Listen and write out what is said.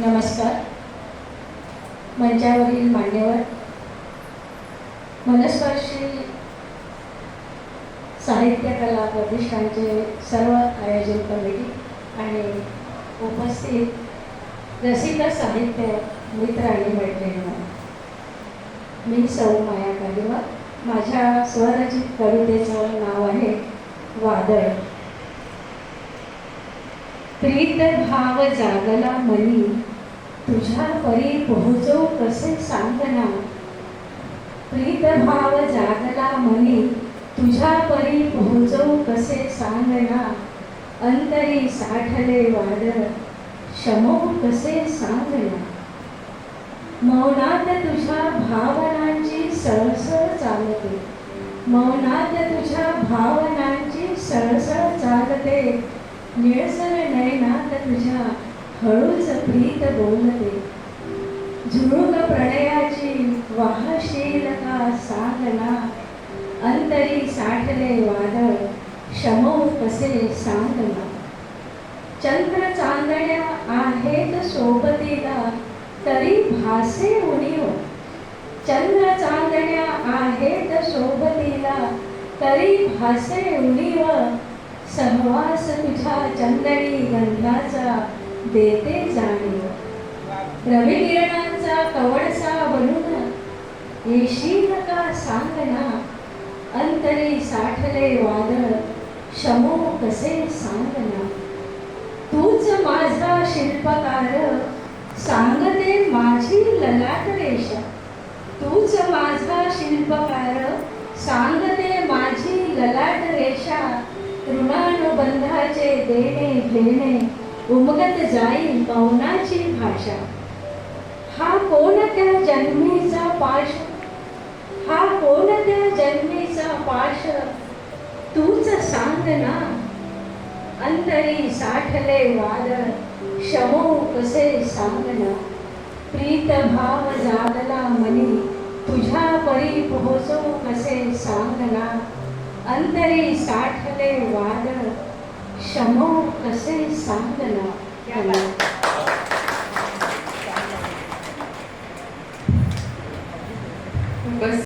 नमस्कार. मंचावरील मान्यवर मनस्पर्शी साहित्य कला प्रतिष्ठानचे सर्व आयोजन कमिटी आणि उपस्थित रसिक साहित्य मित्र आणि मैत्रिणी मी सौ माया कालिवा माझ्या स्वरचित कवितेचं नाव आहे वादळ प्रीत भाव जागला मनी तुझ्या परी पोहोचो कसे सांगना प्रीत भाव जागला मनी तुझ्या परी पोहोचो कसे सांगना अंतरी साठले वादळ शमो कसे सांगना मौनात तुझ्या भावनांची सळसळ चालते. मौनात तुझ्या भावनांची सळसळ चालते. निळसर नयनात तुझ्या हळूच प्रीत बोलते. झुळूक प्रणयाची वाहशील का सांगना अंतरी साठले वादळ शमो कसे सांगना. चंद्र चांदण्या आहेत सोबतीला तरी भासे उणीव. चंद्र चांदण्या आहेत सोबतीला तरी भासे उणीव. सहवास तुझ्या चंदणी गंधाचा देते जाणीव रविकिरणांचा कवडसा बनून येशील का सांगना. अंतरी साठले वादळ शमो कसे सांगना. तूच माझा शिल्पकार सांगते माझी ललाट रेषा तूच माझा शिल्पकार सांगते माझी ललाट रेषा ऋणानुबंधाचे देणे घेणे उमगत जाईल मौनाची भाषा. हा कोणत्या जन्मीचा पाश? हा कोणत्या जन्मीचा पाश? तूच सांग ना. अंतरी साठले वाद शमो कसे सांगना प्रीत भाव जागला मनी तुझ्या परी पोहोचो कसे सांगना अंतरी साठले वाद शमो कसे सांगला त्याला